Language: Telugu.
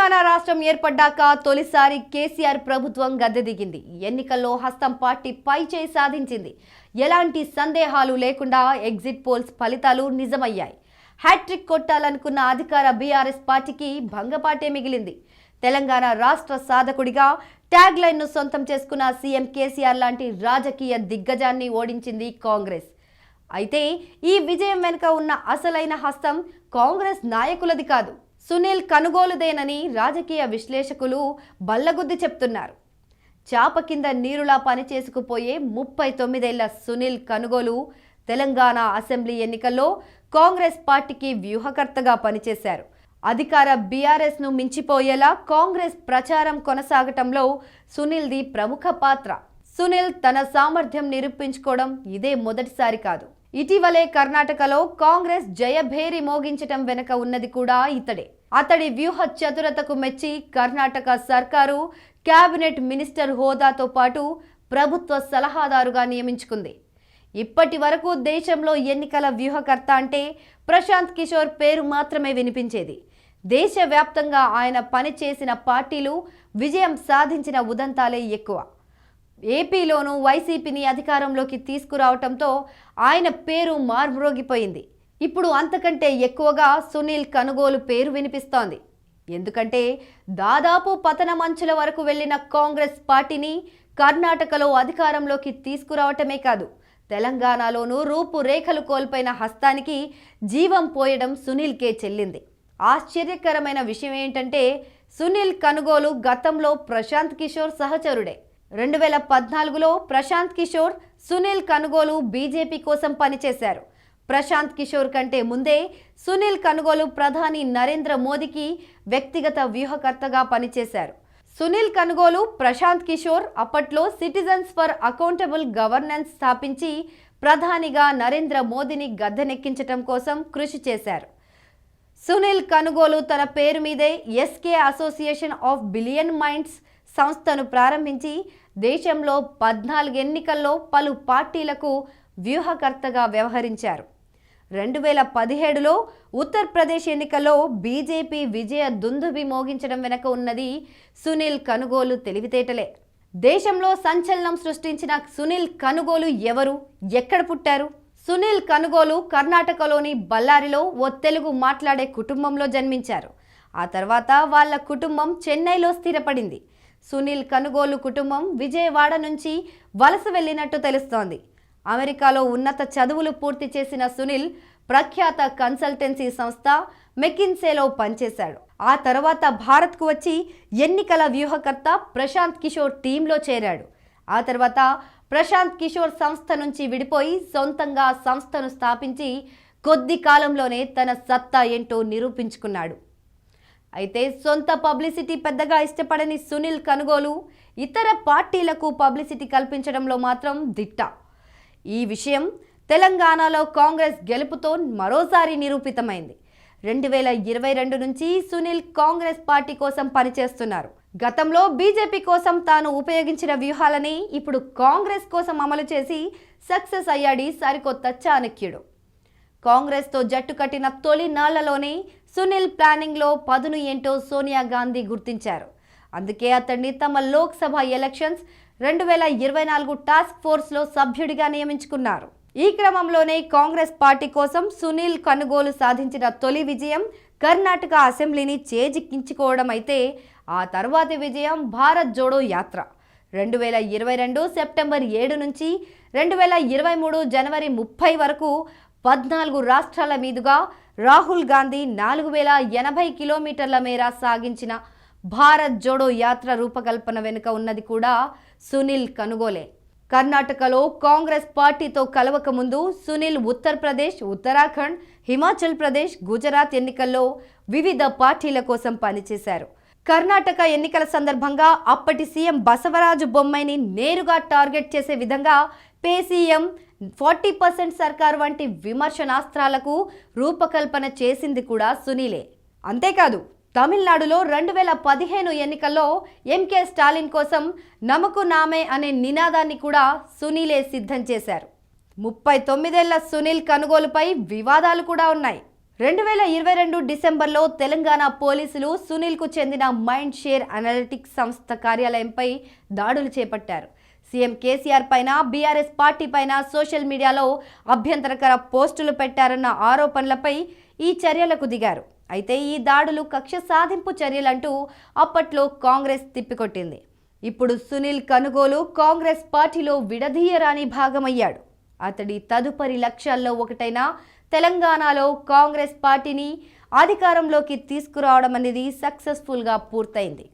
తెలంగాణ రాష్ట్రం ఏర్పడ్డాక తొలిసారి కేసీఆర్ ప్రభుత్వం గద్దె దిగింది. ఎన్నికల్లో హస్తం పార్టీ పై చేయి సాధించింది. ఎలాంటి సందేహాలు లేకుండా ఎగ్జిట్ పోల్స్ ఫలితాలు నిజమయ్యాయి. హ్యాట్రిక్ కొట్టాలనుకున్న అధికార బీఆర్ఎస్ పార్టీకి భంగపాటే మిగిలింది. తెలంగాణ రాష్ట్ర సాధకుడిగా ట్యాగ్ లైన్ను సొంతం చేసుకున్న సీఎం కేసీఆర్ లాంటి రాజకీయ దిగ్గజాన్ని ఓడించింది కాంగ్రెస్. అయితే ఈ విజయం వెనుక ఉన్న అసలైన హస్తం కాంగ్రెస్ నాయకులది కాదు. సునీల్ కనుగోలుదేనని రాజకీయ విశ్లేషకులు బల్లగుద్ది చెప్తున్నారు. చాప కింద నీరులా పనిచేసుకుపోయే ముప్పై తొమ్మిదేళ్ళ సునీల్ కనుగోలు తెలంగాణ అసెంబ్లీ ఎన్నికల్లో కాంగ్రెస్ పార్టీకి వ్యూహకర్తగా పనిచేశారు. అధికార బీఆర్ఎస్ను మించిపోయేలా కాంగ్రెస్ ప్రచారం కొనసాగటంలో సునీల్ది ప్రముఖ పాత్ర. సునీల్ తన సామర్థ్యం నిరూపించుకోవడం ఇదే మొదటిసారి కాదు. ఇటీవలే కర్ణాటకలో కాంగ్రెస్ జయభేరి మోగించటం వెనుక ఉన్నది కూడా ఇతడే. అతడి వ్యూహ చతురతకు మెచ్చి కర్ణాటక సర్కారు క్యాబినెట్ మినిస్టర్ హోదాతో పాటు ప్రభుత్వ సలహాదారుగా నియమించుకుంది. ఇప్పటి వరకు దేశంలో ఎన్నికల వ్యూహకర్త అంటే ప్రశాంత్ కిషోర్ పేరు మాత్రమే వినిపించేది. దేశవ్యాప్తంగా ఆయన పనిచేసిన పార్టీలు విజయం సాధించిన ఉదంతాలే ఎక్కువ. ఏపీలోనూ వైసీపీని అధికారంలోకి తీసుకురావటంతో ఆయన పేరు మార్మ్రోగిపోయింది. ఇప్పుడు అంతకంటే ఎక్కువగా సునీల్ కనుగోలు పేరు వినిపిస్తోంది. ఎందుకంటే దాదాపు పతన మంచుల వరకు వెళ్ళిన కాంగ్రెస్ పార్టీని కర్ణాటకలో అధికారంలోకి తీసుకురావటమే కాదు తెలంగాణలోనూ రూపురేఖలు కోల్పోయిన హస్తానికి జీవం పోయడం సునీల్కే చెల్లింది. ఆశ్చర్యకరమైన విషయం ఏంటంటే సునీల్ కనుగోలు గతంలో ప్రశాంత్ కిషోర్ సహచరుడే. రెండు వేల పద్నాలుగులో ప్రశాంత్ కిషోర్ సునీల్ కనుగోలు బీజేపీ కోసం పనిచేశారు. ప్రశాంత్ కిషోర్ కంటే ముందే సునీల్ కనుగోలు ప్రధాని నరేంద్ర మోదీకి వ్యక్తిగత వ్యూహకర్తగా పనిచేశారు. సునీల్ కనుగోలు ప్రశాంత్ కిషోర్ అప్పట్లో సిటిజన్స్ ఫర్ అకౌంటబుల్ గవర్నెన్స్ స్థాపించి ప్రధానిగా నరేంద్ర మోదీని గద్దెనెక్కించటం కోసం కృషి చేశారు. సునీల్ కనుగోలు తన పేరు మీదే SK association of billion minds సంస్థను ప్రారంభించి దేశంలో పద్నాలుగు ఎన్నికల్లో పలు పార్టీలకు వ్యూహకర్తగా వ్యవహరించారు. రెండు వేల పదిహేడులో ఉత్తరప్రదేశ్ ఎన్నికల్లో బీజేపీ విజయ దుందుబి మోగించడం వెనక ఉన్నది సునీల్ కనుగోలు తెలివితేటలే. దేశంలో సంచలనం సృష్టించిన సునీల్ కనుగోలు ఎవరు? ఎక్కడ పుట్టారు? సునీల్ కనుగోలు కర్ణాటకలోని బళ్ళారిలో ఓ తెలుగు మాట్లాడే కుటుంబంలో జన్మించారు. ఆ తర్వాత వాళ్ళ కుటుంబం చెన్నైలో స్థిరపడింది. సునీల్ కనుగోలు కుటుంబం విజయవాడ నుంచి వలస వెళ్ళినట్టు తెలుస్తోంది. అమెరికాలో ఉన్నత చదువులు పూర్తి చేసిన సునీల్ ప్రఖ్యాత కన్సల్టెన్సీ సంస్థ మెకిన్సేలో పనిచేశాడు. ఆ తర్వాత భారత్కు వచ్చి ఎన్నికల వ్యూహకర్త ప్రశాంత్ కిషోర్ టీంలో చేరాడు. ఆ తర్వాత ప్రశాంత్ కిషోర్ సంస్థ నుంచి విడిపోయి సొంతంగా సంస్థను స్థాపించి కొద్ది కాలంలోనే తన సత్తా ఏంటో నిరూపించుకున్నాడు. అయితే సొంత పబ్లిసిటీ పెద్దగా ఇష్టపడని సునీల్ కనుగోలు ఇతర పార్టీలకు పబ్లిసిటీ కల్పించడంలో మాత్రం దిట్ట. ఈ విషయం తెలంగాణలో కాంగ్రెస్ గెలుపుతో మరోసారి నిరూపితమైంది. రెండు వేల ఇరవై రెండు నుంచి సునీల్ కాంగ్రెస్ పార్టీ కోసం పనిచేస్తున్నారు. గతంలో బీజేపీ కోసం తాను ఉపయోగించిన వ్యూహాలని ఇప్పుడు కాంగ్రెస్ కోసం అమలు చేసి సక్సెస్ అయ్యాడి సరికొత్త చాణక్యుడు. కాంగ్రెస్తో జట్టు కట్టిన తొలి నాళ్ళలోనే సునీల్ ప్లానింగ్లో పదును ఏంటో సోనియా గాంధీ గుర్తించారు. అందుకే అతన్ని తమ లోక్సభ ఎలక్షన్స్ రెండు వేల ఇరవై నాలుగు టాస్క్ ఫోర్స్లో సభ్యుడిగా నియమించుకున్నారు. ఈ క్రమంలోనే కాంగ్రెస్ పార్టీ కోసం సునీల్ కనుగోలు సాధించిన తొలి విజయం కర్ణాటక అసెంబ్లీని చేజిక్కించుకోవడం అయితే ఆ తర్వాతి విజయం భారత్ జోడో యాత్ర. రెండు వేల ఇరవై రెండు సెప్టెంబర్ ఏడు నుంచి రెండు వేల ఇరవై మూడు జనవరి ముప్పై వరకు పద్నాలుగు రాష్ట్రాల మీదుగా రాహుల్ గాంధీ నాలుగు వేల ఎనభై కిలోమీటర్ల మేర సాగించిన భారత్ జోడో యాత్ర రూపకల్పన వెనుక ఉన్నది కూడా సునీల్ కనుగోలే. కర్ణాటకలో కాంగ్రెస్ పార్టీతో కలవక ముందు సునీల్ ఉత్తరప్రదేశ్ ఉత్తరాఖండ్ హిమాచల్ ప్రదేశ్ గుజరాత్ ఎన్నికల్లో వివిధ పార్టీల కోసం పనిచేశారు. కర్ణాటక ఎన్నికల సందర్భంగా అప్పటి సీఎం బసవరాజు బొమ్మైని నేరుగా టార్గెట్ చేసే విధంగా పేసీఎం ఫార్టీ పర్సెంట్ సర్కార్ వంటి విమర్శనాస్త్రాలకు రూపకల్పన చేసింది కూడా సునీలే. అంతేకాదు తమిళనాడులో రెండు వేల పదిహేను ఎన్నికల్లో ఎంకే స్టాలిన్ కోసం నమకు నామే అనే నినాదాన్ని కూడా సునీలే సిద్ధం చేశారు. ముప్పై తొమ్మిదేళ్ళ సునీల్ కనుగోలుపై వివాదాలు కూడా ఉన్నాయి. రెండు వేల ఇరవై రెండు డిసెంబర్లో తెలంగాణ పోలీసులు సునీల్కు చెందిన మైండ్ షేర్ అనలిటిక్స్ సంస్థ కార్యాలయంపై దాడులు చేపట్టారు. సీఎం కేసీఆర్ పైన బీఆర్ఎస్ పార్టీ పైన సోషల్ మీడియాలో అభ్యంతరకర పోస్టులు పెట్టారన్న ఆరోపణలపై ఈ చర్యలకు దిగారు. అయితే ఈ దాడులు కక్ష సాధింపు చర్యలంటూ అప్పట్లో కాంగ్రెస్ తిప్పికొట్టింది. ఇప్పుడు సునీల్ కనుగోలు కాంగ్రెస్ పార్టీలో విడదీయరాని భాగమయ్యాడు. అతడి తదుపరి లక్ష్యాల్లో ఒకటైన తెలంగాణలో కాంగ్రెస్ పార్టీని అధికారంలోకి తీసుకురావడం అనేది సక్సెస్ఫుల్గా పూర్తయింది.